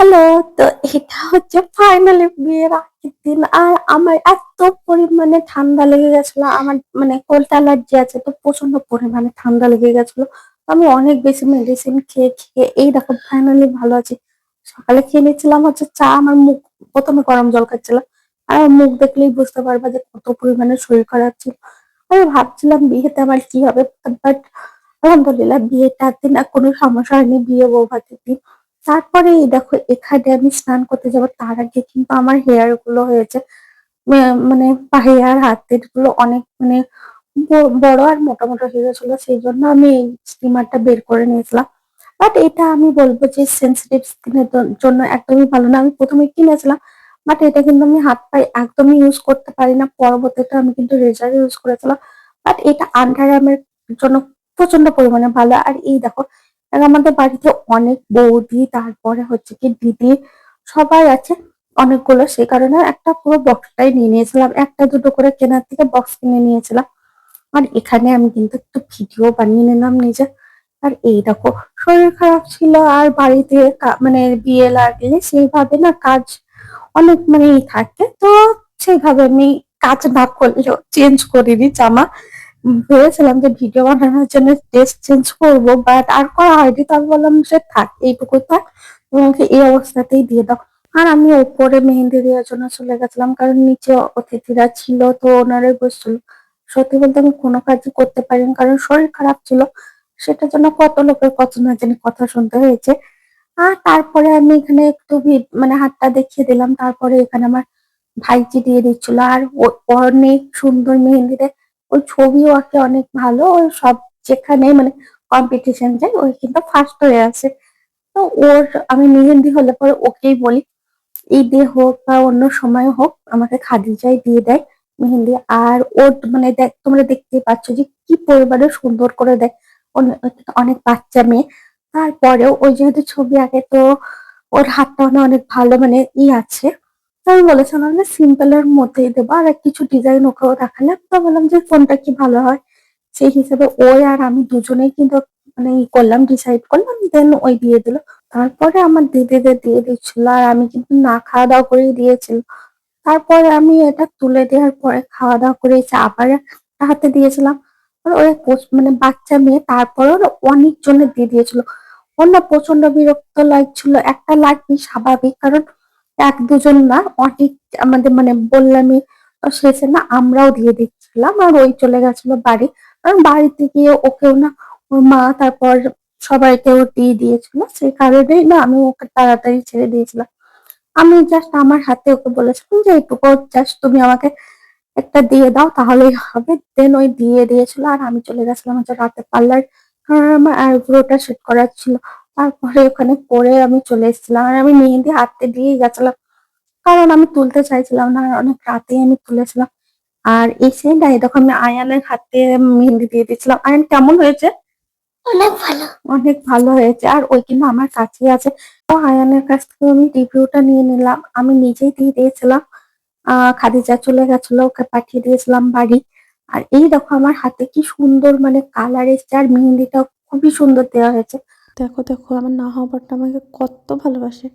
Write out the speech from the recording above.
Hello, তো এটা হচ্ছে ফাইনালি বিয়ের আগের দিন। আর আমার এত পরিমাণে ঠান্ডা লেগে গেছিল, আমার মানে কোল্ড অ্যালার্জি আছে, তো প্রচণ্ড পরিমাণে ঠান্ডা লেগে গেছিল। আমি অনেক বেশি মেডিসিন খেয়ে খেয়ে, এই দেখো ফাইনালি ভালো আছি। সকালে খেয়ে নিয়েছিলাম হচ্ছে চা, আমার মুখ প্রথমে গরম জল খাচ্ছিলাম। আর মুখ দেখলেই বুঝতে পারবা যে কত পরিমাণে শরীর খারাপ ছিল। আমি ভাবছিলাম বিয়েতে আমার কি হবে বাট আলহামদুলিল্লাহ দিন আর কোনো সমস্যা হয়নি, বিয়ে বউ ভাতের দিন। তারপরে এই দেখো, এখানে আমি স্নান করতে যাব, তার আগে কিন্তু আমার হেয়ারগুলো হয়েছে। মানে হেয়ার হাতেরগুলো অনেক মানে বড় আর মোটা মোটা হয়ে গেছিল, সেই জন্য আমি এই স্টিমারটা বের করে নিয়েছিলাম। বাট এটা আমি বলব যে সেন্সিটিভ স্কিনের জন্য একদমই ভালো না। আমি প্রথমে কিনেছিলাম বাট এটা কিন্তু আমি হাত পায়ে একদমই ইউজ করতে পারি না। পরবর্তীতে আমি কিন্তু রেজার ইউজ করেছিলাম। বাট এটা আন্ডার আর্মের জন্য প্রচণ্ড পরিমাণে ভালো। আর এই দেখো আমাদের বাড়িতে অনেক বৌদি, তারপরে হচ্ছে কি দিদি সবাই আছে অনেকগুলো। সেই কারণে একটা পুরো বক্সটাই নিয়ে নিয়েছিলাম, একটা দুটো করে কেনার থেকে বক্স কিনে নিয়েছিলাম। আর এখানে আমি কিন্তু একটু ভিডিও বানিয়ে নিলাম নিজে। আর এই দেখো, শরীর খারাপ ছিল আর বাড়িতে মানে বিয়ে লাগলে সেইভাবে না কাজ অনেক মানে থাকে। তো সেইভাবে আমি কাজ না করলেও চেঞ্জ করিনি জামা। ভেবেছিলাম যে ভিডিও বানানোর জন্য ড্রেস চেঞ্জ করব বাট আর করা হয়নি। তো আমি বললাম যে থাক এইটুকু থাক, তোমাকে এই অবস্থাতেই দিয়ে দাও। আর আমি ওপরে মেহেন্দি দেওয়ার জন্য চলে গেছিলাম, কারণ নিচে অতিথিরা ছিল, তো ওনারাই বসছিল সত্যি বলতে আমি কোনো কাজই করতে পারিনি, কারণ শরীর খারাপ ছিল। সেটার জন্য কত লোকের কত না জানি কথা শুনতে হয়েছে। আর তারপরে আমি এখানে একটু মানে হাতটা দেখিয়ে দিলাম, তারপরে এখানে আমার ভাইজি দিয়ে দিচ্ছিল। আর অনেক সুন্দর মেহেন্দি দেয়। ওই ছবিও আঁকে অনেক ভালো ওই সব যেখানে মানে কম্পিটিশন যায়, ওই কিন্তু ফার্স্ট হয়ে আছে। তো ওর, আমি মেহেন্দি হলে পরে ওকেই বলি ঈদে হোক বা অন্য সময় হোক, আমাকে খাদিজাই দিয়ে দেয় মেহেন্দি। আর ওর মানে দেখ, তোমরা দেখতেই পাচ্ছ যে কি পরিমাণে সুন্দর করে দেয়। অনে- অনেক বাচ্চা মেয়ে। তারপরেও ওই যেহেতু ছবি আঁকে, তো ওর হাতটা অনেক ভালো মানে ই আছে। আমি বলেছিলাম যে সিম্পল এর মধ্যেই দেবো। আর কিছু ডিজাইন ওকেও দেখালে তো বললাম যে কোনটা কি ভালো হয়? সেই হিসেবে ওই আর আমি দুজনেই কিন্তু মানে ই করলাম ডিসাইড করলাম দেন ওই দিয়ে দিল। তারপরে আমার দিদিদের দিয়ে দিচ্ছিল, আর আমি কিন্তু না খাওয়া দাওয়া করেই দিয়েছিল। তারপরে আমি এটা তুলে দেওয়ার পরে খাওয়া দাওয়া করে আবার হাতে দিয়েছিলাম। ওই মানে বাচ্চা মেয়ে তারপরে অনেক জনের দিয়ে দিয়েছিল। ওর না প্রচণ্ড বিরক্ত লাগছিল। একটা লাগবে স্বাভাবিক, কারণ এক দুজন না, অনেক আমাদের মানে বললামই শেষে না, আমরাও দিয়ে দিচ্ছিলাম আর ওই চলে গেছিল বাড়ি। কারণ বাড়িতে গিয়ে ওকেও না, ওর মা তারপর সবাইকে ও দিয়ে দিয়েছিল, সেই কারণেই না আমি ওকে তাড়াতাড়ি ছেড়ে দিয়েছিলাম। আমি জাস্ট আমার হাতে ওকে বলেছিলাম যে, এইটুকু জাস্ট তুমি আমাকে একটা দিয়ে দাও, তাহলেই হবে। দেন ওই দিয়ে দিয়েছিল আর আমি চলে গেছিলাম হচ্ছে রাতে পার্লার। কারণ আমার আইব্রোটা সেট করার ছিল। তারপরে ওখানে করে আমি চলে এসেছিলাম আর আমি মেহেন্দি হাতে দিয়েই গেছিলাম। কারণ আমি তুলতে চাইছিলাম না অনেক রাতে আমি তুলেছিলাম। আর এসে না দেখো আমি আয়ানের হাতে মেহেন্দি দিয়ে দিয়েছিলাম। আয়ান কেমন হয়েছে? অনেক ভালো। অনেক ভালো হয়েছে। আর ওই কিন্তু আমার কাছে আছে। তো আয়ানের কাছ থেকে আমি রিভিউটা নিয়ে নিলাম। আমি নিজেই দিয়ে দিয়েছিলাম। আহ খাদিজা চলে গেছিল ওকে পাঠিয়ে দিয়েছিলাম বাড়ি। আর এই দেখো আমার হাতে কি সুন্দর মানে কালার এসছে। আর মেহেন্দিটা খুবই সুন্দর দেওয়া হয়েছে। দেখো দেখো আমার না হওয়ারটা আমাকে কত ভালোবাসে।